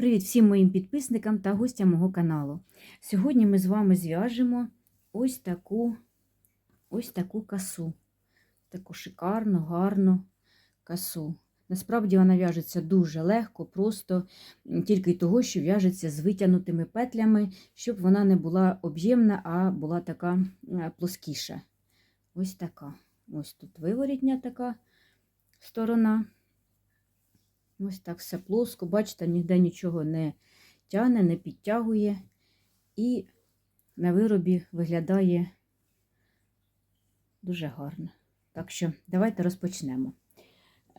Привіт всім моїм підписникам та гостям мого каналу. Сьогодні ми з вами зв'яжемо ось таку ось таку касу. Таку шикарну, гарну касу. Насправді вона в'яжеться дуже легко, просто тільки того, що в'яжеться з витягнутими петлями, щоб вона не була об'ємна, а була така плоскіша. Ось така. Ось тут виворітня така сторона. Ось так все плоско, бачите, ніде нічого не тягне, не підтягує. І на виробі виглядає дуже гарно. Так що давайте розпочнемо.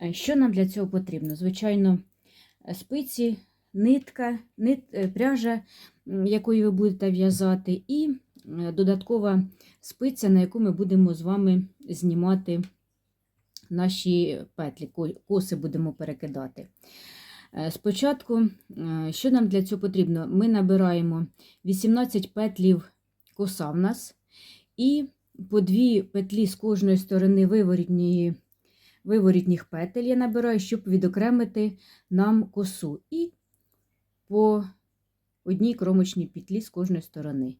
Е, Що нам для цього потрібно? Звичайно, е, спиці, нитка, нит, е, пряжа, якою ви будете в'язати, і додаткова спиця, на яку ми будемо з вами знімати наші петлі, коси будемо перекидати. Е, Спочатку, е, що нам для цього потрібно? Ми набираємо 18 петлів коса в нас, і по дві петлі з кожної сторони виворітньої, виворітніх петель я набираю, щоб відокремити нам косу. І по одній кромочній петлі з кожної сторони.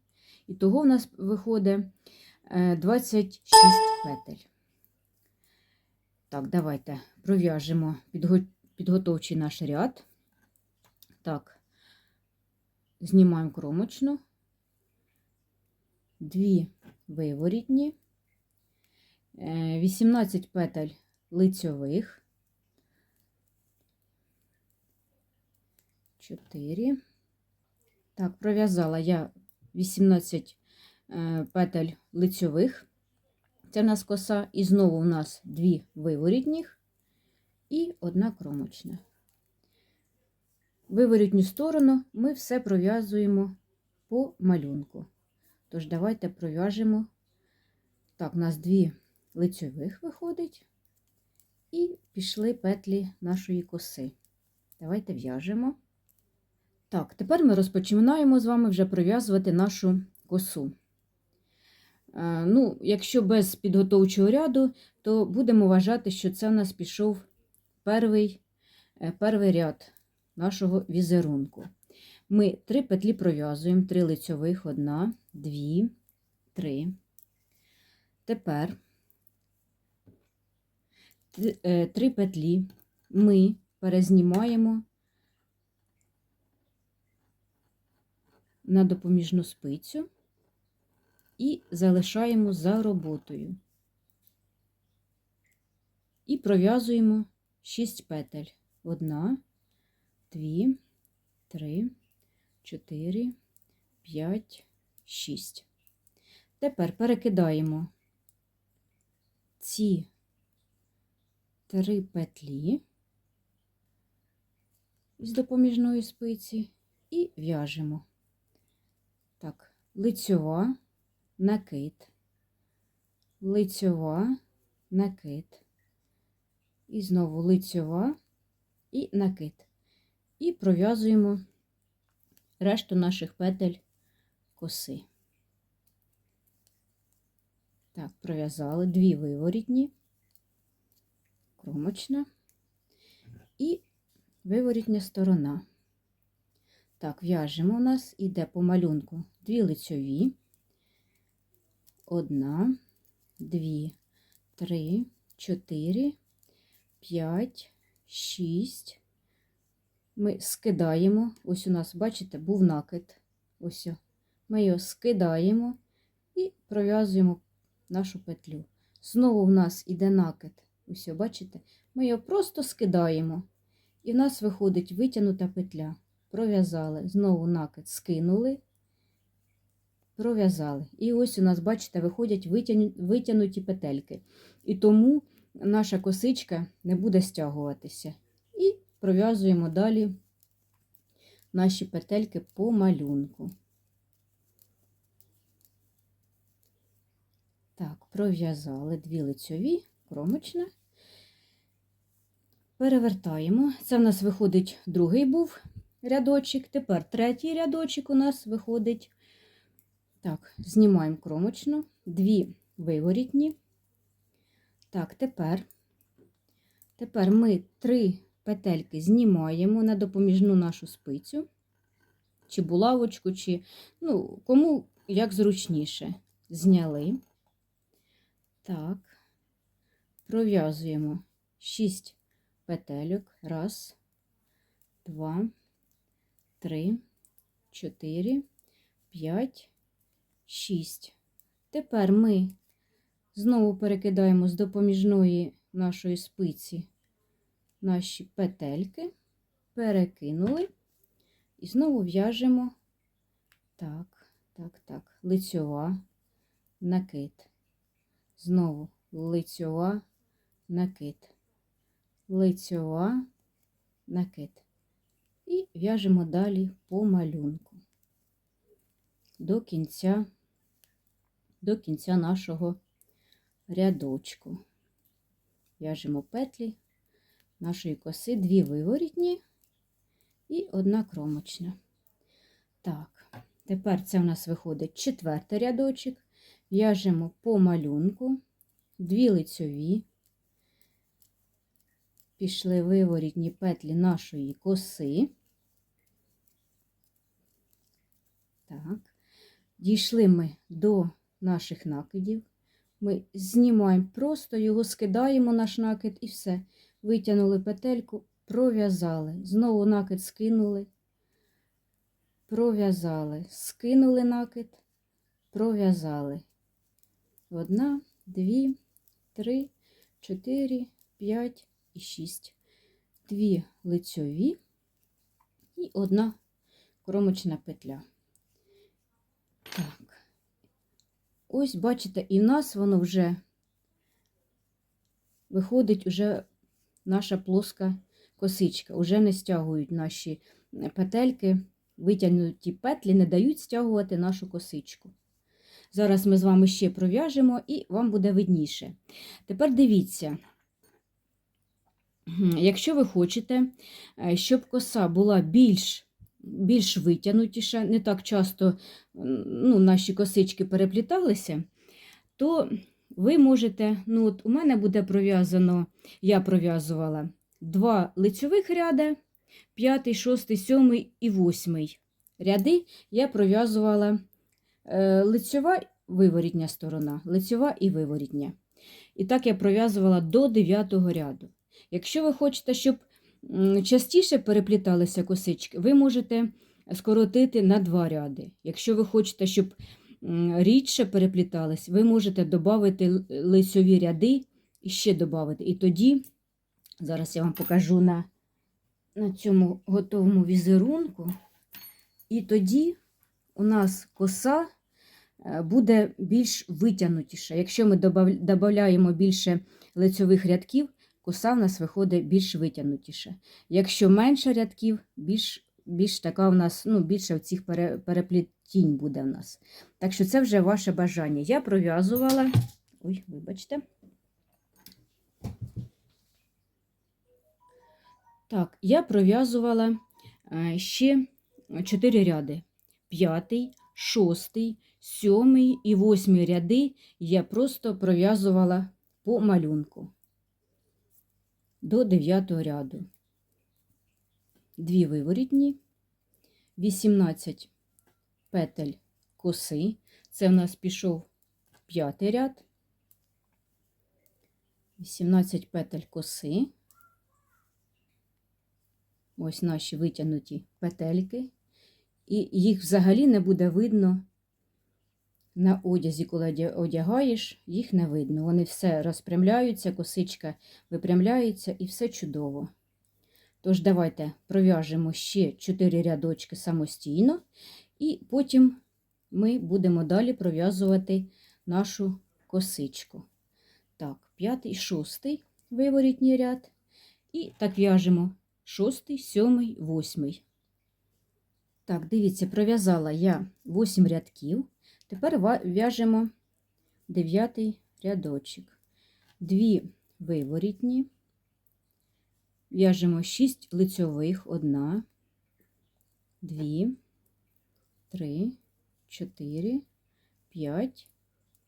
І того в нас виходить е, 26 петель. Так, давайте пров'яжемо підго- підготовчий наш ряд. Так, знімаємо кромочну, дві виворітні, е, 18 петель лицьових, 4. Так, пров'язала я 18 е, петель лицьових. Це в нас коса, і знову у нас дві виворітніх і одна кромочна. Виворітню сторону ми все пров'язуємо по малюнку. Тож, давайте пров'яжемо. Так, у нас дві лицьових виходить, і пішли петлі нашої коси. Давайте в'яжемо. Так, тепер ми розпочинаємо з вами вже пров'язувати нашу косу. Е, Ну, якщо без підготовчого ряду, то будемо вважати, що це у нас пішов перший, е, перший ряд нашого візерунку. Ми три петлі пров'язуємо, три лицьових, одна, дві, три. Тепер е, три петлі ми перезнімаємо на допоміжну спицю і залишаємо за роботою. І пров'язуємо 6 петель. Одна, дві, три, чотири, п'ять, шість. Тепер перекидаємо ці три петлі з допоміжної спиці і в'яжемо. Так, лицьова, накид, лицьова, накид, і знову лицьова і накид. І пров'язуємо решту наших петель коси. Так, пров'язали дві виворітні, кромочна і виворітня сторона. Так, в'яжемо у нас іде по малюнку дві лицьові, одна, дві, три, чотири, п'ять, шість. Ми скидаємо. Ось у нас, бачите, був накид. Ось. Ми його скидаємо і пров'язуємо нашу петлю. Знову в нас іде накид. Ось, бачите? Ми його просто скидаємо. І в нас виходить витягнута петля. Пров'язали. Знову накид скинули, пров'язали. І ось у нас, бачите, виходять витягнуті петельки. І тому наша косичка не буде стягуватися. І пров'язуємо далі наші петельки по малюнку. Так, пров'язали дві лицьові, кромочна. Перевертаємо. Це в нас виходить другий був рядочок. Тепер третій рядочок у нас виходить. Так, знімаємо кромочну, дві виворітні. Так, тепер, тепер ми три петельки знімаємо на допоміжну нашу спицю, чи булавочку, чи ну, кому як зручніше. Зняли. Так, пров'язуємо 6 петельок. Раз, два, три, чотири, п'ять, шість. Тепер ми знову перекидаємо з допоміжної нашої спиці наші петельки, перекинули і знову в'яжемо так, так, так, лицьова, накид. Знову лицьова, накид, лицьова, накид. І в'яжемо далі по малюнку до кінця, до кінця нашого рядочку. В'яжемо петлі нашої коси, дві виворітні і одна кромочна. Так, тепер це у нас виходить четвертий рядочок. В'яжемо по малюнку, дві лицьові, пішли виворітні петлі нашої коси. Так, дійшли ми до наших накидів. Ми знімаємо, просто його скидаємо наш накид і все. Витягнули петельку, пров'язали. Знову накид скинули, пров'язали, скинули накид, пров'язали. Одна, дві, три, чотири, п'ять і шість. Дві лицьові і одна кромочна петля. Так. Ось, бачите, і в нас воно вже виходить уже наша плоска косичка. Уже не стягують наші петельки, витягнуті петлі не дають стягувати нашу косичку. Зараз ми з вами ще пров'яжемо і вам буде видніше. Тепер дивіться, якщо ви хочете, е, щоб коса була більш більш витягнутіша, не так часто ну, наші косички перепліталися, то ви можете, ну от у мене буде пров'язано, я пров'язувала два лицьових ряди, п'ятий, шостий, сьомий і восьмий ряди я пров'язувала е, лицьова виворітня сторона, лицьова і виворітня. І так я пров'язувала до 9 ряду. Якщо ви хочете, щоб частіше перепліталися косички, ви можете скоротити на два ряди. Якщо ви хочете, щоб рідше переплітались, ви можете додати лицьові ряди і ще додати. І тоді, зараз я вам покажу на, на цьому готовому візерунку, і тоді у нас коса е, буде більш витягнутіша. Якщо ми додаємо більше лицьових рядків, коса в нас виходить більш витягнутіша. Якщо менше рядків, більш більш така у нас, ну, більше в цих переплетінь буде в нас. Так що це вже ваше бажання. Я пров'язувала, ой, вибачте. Так, я пров'язувала е, ще 4 ряди. П'ятий, шостий, сьомий і восьмий ряди я просто пров'язувала по малюнку до 9 ряду. Дві виворітні, 18 петель коси. Це в нас пішов п'ятий ряд, 18 петель коси. Ось наші витягнуті петельки, і їх взагалі не буде видно на одязі, коли одягаєш, їх не видно. Вони все розпрямляються, косичка випрямляється і все чудово. Тож, давайте пров'яжемо ще 4 рядочки самостійно, і потім ми будемо далі пров'язувати нашу косичку. Так, п'ятий, шостий виворітній ряд. І так в'яжемо шостий, сьомий, восьмий. Так, дивіться, пров'язала я 8 рядків. Тепер в'яжемо дев'ятий рядочок. Дві виворітні, в'яжемо 6 лицьових, одна, дві, три, чотири, п'ять,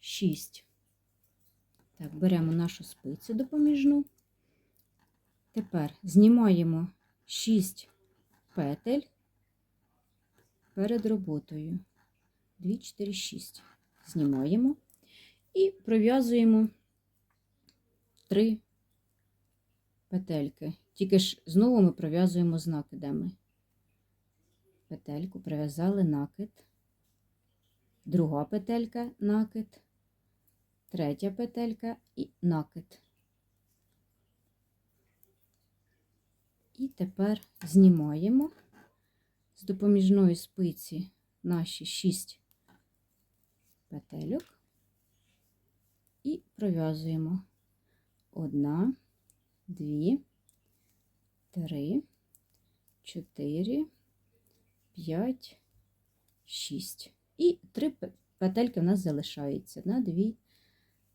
шість. Так, беремо нашу спицю допоміжну Тепер знімаємо 6 петель перед роботою. 2, 4, 6. Знімаємо і пров'язуємо 3 петельки. Тільки ж знову ми пров'язуємо з накидами. Петельку прив'язали накид, друга петелька накид, третя петелька і накид. І тепер знімаємо з допоміжної спиці наші 6 петельок і пров'язуємо одна, дві, три, чотири, п'ять, шість. І три петельки в нас залишаються на дві,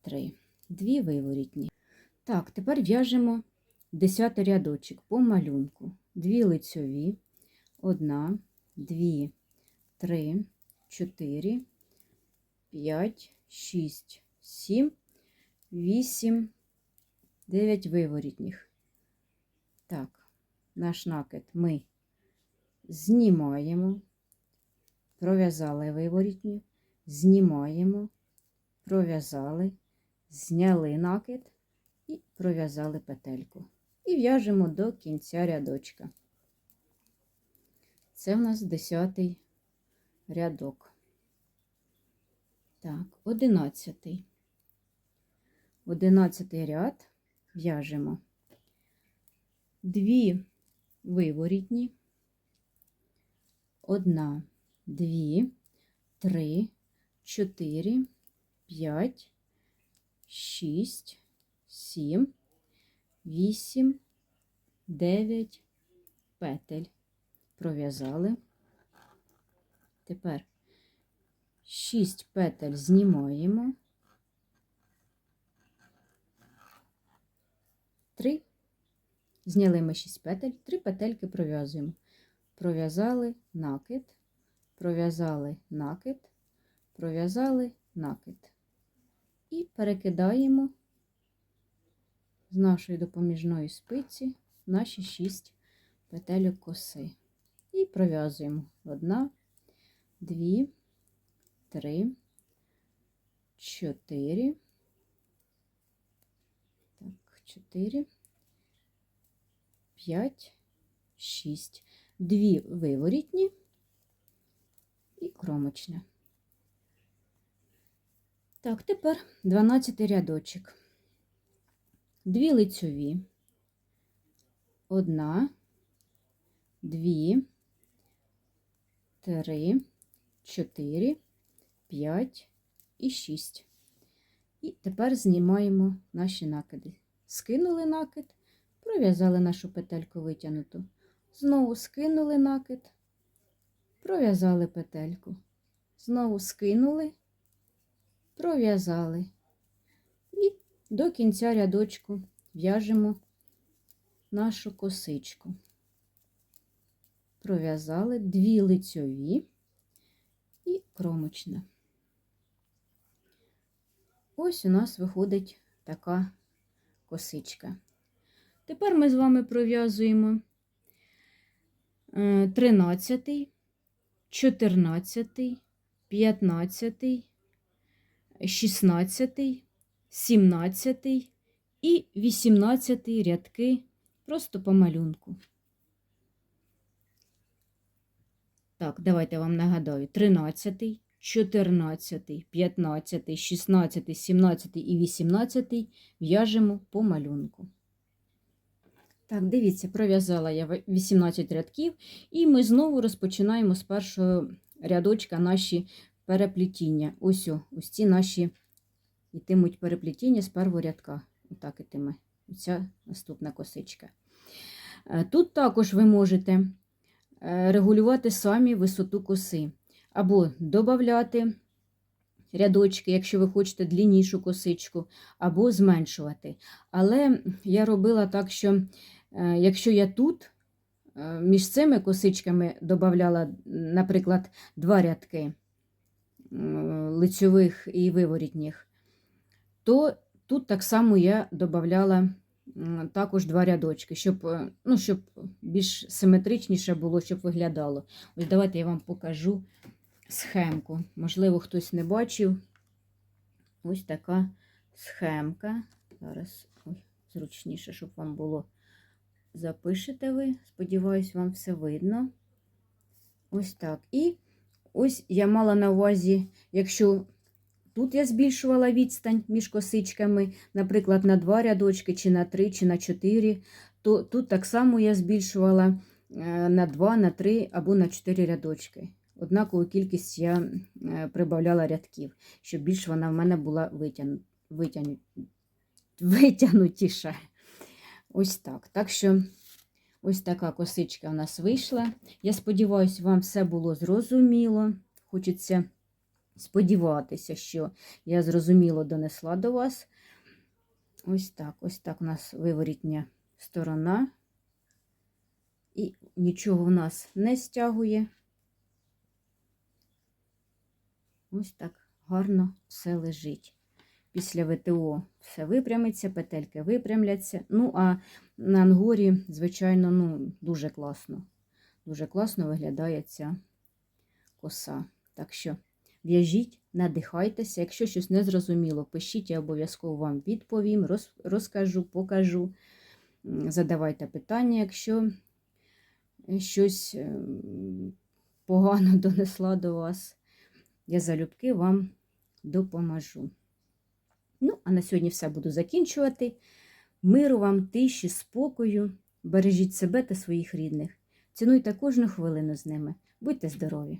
три. Дві виворітні. Так, тепер в'яжемо десятий рядочок по малюнку. Дві лицьові, одна, дві, три, чотири, п'ять, шість, сім, вісім, дев'ять виворітніх. Так, наш накид ми знімаємо, пров'язали виворітні, знімаємо, пров'язали, зняли накид і пров'язали петельку. І в'яжемо до кінця рядочка. Це в нас 10 рядок. Так, 11. 11 ряд в'яжемо дві виворітні, одна, дві, три, чотири, п'ять, шість, сім, вісім, дев'ять петель. Пров'язали. Тепер 6 петель знімаємо. 3. Зняли ми 6 петель, 3 петельки пров'язуємо. Пров'язали накид, пров'язали накид, пров'язали накид. І перекидаємо з нашої допоміжної спиці наші 6 петельок коси. І пров'язуємо одна, дві, три, чотири. Так, чотири, п'ять, шість. Дві виворітні і кромочне. Так, тепер 12 рядочок. Дві лицьові. Одна, дві, три, чотири, п'ять і шість. І тепер знімаємо наші накиди. Скинули накид, пров'язали нашу петельку витягнуту. Знову скинули накид, пров'язали петельку. Знову скинули, пров'язали. І до кінця рядочку в'яжемо нашу косичку. Пров'язали дві лицьові і кромочна. Ось у нас виходить така косичка. Тепер ми з вами пров'язуємо е, 13, 14, 15, 16, 17 і 18 рядки просто по малюнку. Так, давайте вам нагадаю: 13, 14, 15, 16, 17 і 18 в'яжемо по малюнку. Так, дивіться, пров'язала я 18 рядків, і ми знову розпочинаємо з першого рядочка наші переплетіння. Ось, ось ці наші йтимуть переплетіння з першого рядка. Отак ітиме. Оця наступна косичка. Е, Тут також ви можете е, регулювати самі висоту коси, або додати рядочки, якщо ви хочете дліннішу косичку, або зменшувати. Але я робила так, що е, якщо я тут е, між цими косичками додавала, наприклад, два рядки лицьових і виворітніх, то тут так само я додавала також два рядочки, щоб, е, ну, щоб більш симетричніше було, щоб виглядало. Ось давайте я вам покажу схемку. Можливо, хтось не бачив. Ось така схемка. Зараз ой, зручніше, щоб вам було. Запишете ви. Сподіваюсь, вам все видно. Ось так. І ось я мала на увазі, якщо тут я збільшувала відстань між косичками, наприклад, на два рядочки, чи на три, чи на чотири, то тут так само я збільшувала е, на два, на три або на чотири рядочки. Однакову кількість я е, прибавляла рядків, щоб більш вона в мене була витягну, витягну, витягнутіша. Ось так. Так що ось така косичка у нас вийшла. Я сподіваюся, вам все було зрозуміло. Хочеться сподіватися, що я зрозуміло донесла до вас. Ось так, ось так у нас виворітня сторона. І нічого в нас не стягує. Ось так гарно все лежить. Після ВТО все випрямиться, петельки випрямляться. Ну, а на ангорі, звичайно, ну, дуже класно. Дуже класно виглядає ця коса. Так що в'яжіть, надихайтеся. Якщо щось не зрозуміло, пишіть, я обов'язково вам відповім, роз, розкажу, покажу. Задавайте питання, якщо щось ем, погано донесла до вас. Я залюбки вам допоможу. Ну, а на сьогодні все буду закінчувати. Миру вам, тиші, спокою. Бережіть себе та своїх рідних. Цінуйте кожну хвилину з ними. Будьте здорові!